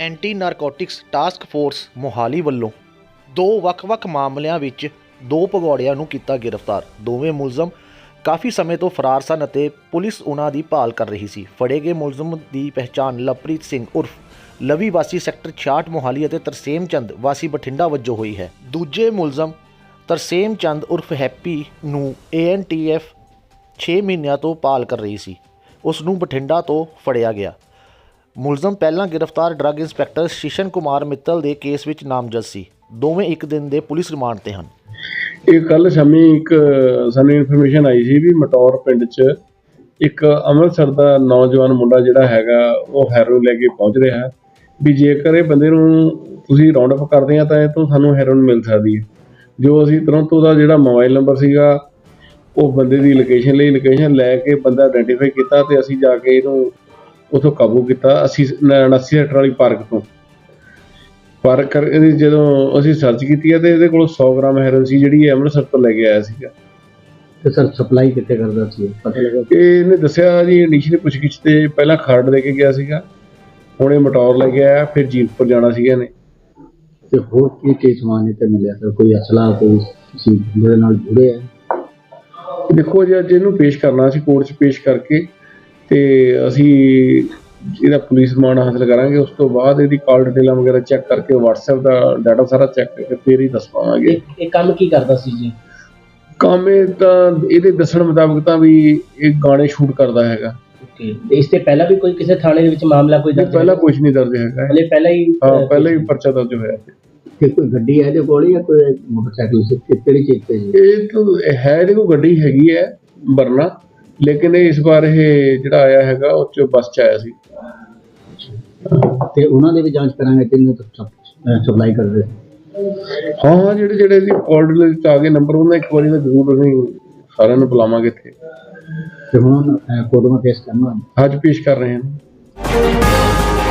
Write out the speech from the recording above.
Anti narcotics task force Mohali ਵੱਲੋਂ ਦੋ ਵੱਖ-ਵੱਖ ਮਾਮਲਿਆਂ ਵਿੱਚ ਦੋ ਭਗੌੜਿਆਂ ਨੂੰ ਕੀਤਾ ਗ੍ਰਿਫਤਾਰ। ਦੋਵੇਂ ਮੁਲਜ਼ਮ ਕਾਫੀ ਸਮੇਂ ਤੋਂ ਫਰਾਰ ਸਨ ਅਤੇ ਪੁਲਿਸ ਉਹਨਾਂ ਦੀ ਭਾਲ ਕਰ ਰਹੀ ਸੀ। ਫੜੇ ਗਏ ਮੁਲਜ਼ਮ ਦੀ ਪਹਿਚਾਣ ਲਵਪ੍ਰੀਤ ਸਿੰਘ ਉਰਫ ਲਵੀ ਵਾਸੀ ਸੈਕਟਰ 66 ਮੋਹਾਲੀ ਅਤੇ ਤਰਸੇਮ ਚੰਦ ਵਾਸੀ ਬਠਿੰਡਾ ਵਜੋਂ ਹੋਈ ਹੈ। ਦੂਜੇ ਮੁਲਜ਼ਮ ਤਰਸੇਮ ਚੰਦ ਉਰਫ ਹੈਪੀ ਨੂੰ ਏਐਨਟੀਐਫ 6 ਮਹੀਨਿਆਂ ਤੋਂ ਭਾਲ ਕਰ ਰਹੀ ਸੀ। ਉਸ ਨੂੰ ਬਠਿੰਡਾ ਤੋਂ ਫੜਿਆ ਗਿਆ। ਮੁਲਜ਼ਮ ਪਹਿਲਾਂ ਗ੍ਰਿਫਤਾਰ ਡਰੱਗ ਇੰਸਪੈਕਟਰ ਸ਼ਿਸ਼ਨ ਕੁਮਾਰ ਮਿੱਤਲ ਦੇ ਕੇਸ ਵਿੱਚ ਨਾਮਜ਼ਦ ਸੀ। ਦੋਵੇਂ ਇੱਕ ਦਿਨ ਦੇ ਪੁਲਿਸ ਰਿਮਾਂਡ ਤੇ ਹਨ। ਇਹ ਕੱਲ ਸ਼ਾਮੀ ਇੱਕ, ਸਾਨੂੰ ਇਨਫੋਰਮੇਸ਼ਨ ਆਈ ਸੀ ਵੀ ਮਟੌਰ ਪਿੰਡ 'ਚ ਇੱਕ ਅੰਮ੍ਰਿਤਸਰ ਦਾ ਨੌਜਵਾਨ ਮੁੰਡਾ ਜਿਹੜਾ ਹੈਗਾ, ਉਹ ਹੈਰੋਇਨ ਲੈ ਕੇ ਪਹੁੰਚ ਰਿਹਾ। ਹੈ ਵੀ ਜੇਕਰ ਇਹ ਬੰਦੇ ਨੂੰ ਤੁਸੀਂ ਰਾਉਂਡ ਅਪ ਕਰਦੇ ਆ, ਤਾਂ ਇਹ ਤੋਂ ਸਾਨੂੰ ਹੈਰੋਇਨ ਮਿਲ ਸਕਦੀ ਹੈ। ਜੋ ਅਸੀਂ ਤੁਰੰਤ ਉਹਦਾ ਜਿਹੜਾ ਮੋਬਾਈਲ ਨੰਬਰ ਸੀਗਾ, ਉਹ ਬੰਦੇ ਦੀ ਲੋਕੇਸ਼ਨ ਲਈ ਲੋਕੇਸ਼ਨ ਲੈ ਕੇ ਬੰਦਾ ਆਇਡੈਂਟੀਫਾਈ ਕੀਤਾ ਤੇ ਅਸੀਂ ਜਾ ਕੇ ਇਹਨੂੰ ਉਥੋਂ ਕਾਬੂ ਕੀਤਾ ਅਸੀਂ 79 ਸੈਕਟਰ ਵਾਲੀ ਪਾਰਕ ਤੋਂ। ਪਾਰਕ ਕਰ ਇਹਦੀ ਜਦੋਂ ਅਸੀਂ ਸਰਚ ਕੀਤੀ ਹੈ ਤੇ ਇਹਦੇ ਕੋਲ 100 ਗ੍ਰਾਮ ਹੈਰੋਇਨ ਸੀ ਜਿਹੜੀ ਇਹ ਅੰਮ੍ਰਿਤਸਰ ਤੋਂ ਲੈ ਕੇ ਆਇਆ ਸੀਗਾ। ਤੇ ਸਰ ਸਪਲਾਈ ਕਿੱਥੇ ਕਰਦਾ ਸੀ? ਪਤਾ ਲੱਗਾ। ਇਹ ਇਹਨੇ ਦੱਸਿਆ ਜੀ ਇਨੀਸ਼ੀਅਲ ਪੁੱਛਗਿੱਛ ਤੇ ਪਹਿਲਾਂ ਖਰੜ ਲੈ ਕੇ ਗਿਆ ਸੀਗਾ। ਹੁਣ ਇਹ ਮਟੌਰ ਲੈ ਕੇ ਆਇਆ ਫਿਰ ਜੀਰਪੁਰ ਜਾਣਾ ਸੀਗਾ ਇਹਨੇ। ਤੇ ਹੋਰ ਕੀ ਕੀ ਸਮਾਨ ਇੱਥੇ ਮਿਲਿਆ ਸਰ? ਕੋਈ ਅਸਲਾ ਕੋਈ ਸੀ ਜਿਹਦੇ ਨਾਲ ਜੁੜੇ ਦੇਖੋ ਜੀ ਅੱਜ ਇਹਨੂੰ ਪੇਸ਼ ਕਰਨਾ ਸੀ ਕੋਰਟ 'ਚ ਪੇਸ਼ ਕਰਕੇ ਤੇ ਅਸੀਂ ਇਹਦਾ ਪੁਲਿਸ ਰਿਮਾਂਡ ਹਾਸਲ ਕਰਾਂਗੇ। ਉਸ ਤੋਂ ਬਾਅਦ ਇਹਦੀ ਕਾਲ ਡਿਟੇਲਾਂ ਵਗੈਰਾ ਚੈੱਕ ਕਰਕੇ WhatsApp ਦਾ ਡਾਟਾ ਸਾਰਾ ਚੈੱਕ ਕਰਕੇ ਫਿਰ ਹੀ ਦੱਸ ਪਾਵਾਂਗੇ। ਇਹ ਕੰਮ ਕੀ ਕਰਦਾ ਸੀ ਜੀ? ਕੰਮ ਇਹ ਤਾਂ ਇਹਦੇ ਦੱਸਣ ਮੁਤਾਬਕ ਤਾਂ ਵੀ ਇਹ ਗਾਣੇ ਸ਼ੂਟ ਕਰਦਾ ਹੈਗਾ। ਓਕੇ। ਇਸ ਤੇ ਪਹਿਲਾਂ ਵੀ ਕੋਈ ਕਿਸੇ ਥਾਣੇ ਦੇ ਵਿੱਚ ਮਾਮਲਾ ਕੋਈ ਦਰਜ ਪਹਿਲਾਂ ਕੁਝ ਨਹੀਂ ਦਰਜ ਹੈਗਾ। ਹਲੇ ਪਹਿਲਾਂ ਹੀ ਹਾਂ ਪਹਿਲਾਂ ਹੀ ਪਰਚਾ ਦਰਜ ਹੋਇਆ ਸੀ। ਕਿ ਕੋਈ ਗੱਡੀ ਹੈ ਇਹਦੇ ਕੋਲ ਜਾਂ ਕੋਈ ਮੋਟਰਸਾਈਕਲ ਸੀ? ਕਿਹੜੀ ਚੀਜ਼ ਤੇ ਜੀ? ਇਹ ਤਾਂ ਹੈ ਕੋਲ ਗੱਡੀ ਹੈਗੀ ਹੈ ਵਰਨਾ ਲੇਕਿਨ ਇਸ ਵਾਰ ਇਹ ਜਿਹੜਾ ਆਇਆ ਹੈਗਾ ਉਹ ਚ ਬੱਸ ਚ ਆਇਆ ਸੀ। ਤੇ ਉਹਨਾਂ ਦੇ ਵੀ ਜਾਂਚ ਕਰਾਂਗੇ ਕਿੰਨੇ ਸਪਲਾਈ ਕਰਦੇ। ਹਾਂ ਜਿਹੜੇ ਜਿਹੜੇ ਦੀ ਕਾਲ ਲਿਸਟ ਆ ਗਏ ਨੰਬਰ ਉਹਨਾਂ ਇੱਕ ਵਾਰੀ ਤਾਂ ਜ਼ਰੂਰ ਅਸੀਂ ਸਾਰਿਆਂ ਨੂੰ ਬੁਲਾਵਾਂਗੇ ਇੱਥੇ। ਤੇ ਹੁਣ ਕੋਰਟ ਵਿੱਚ ਪੇਸ਼ ਕਰਨਾ। ਅੱਜ ਪੇਸ਼ ਕਰ ਰਹੇ ਹਾਂ।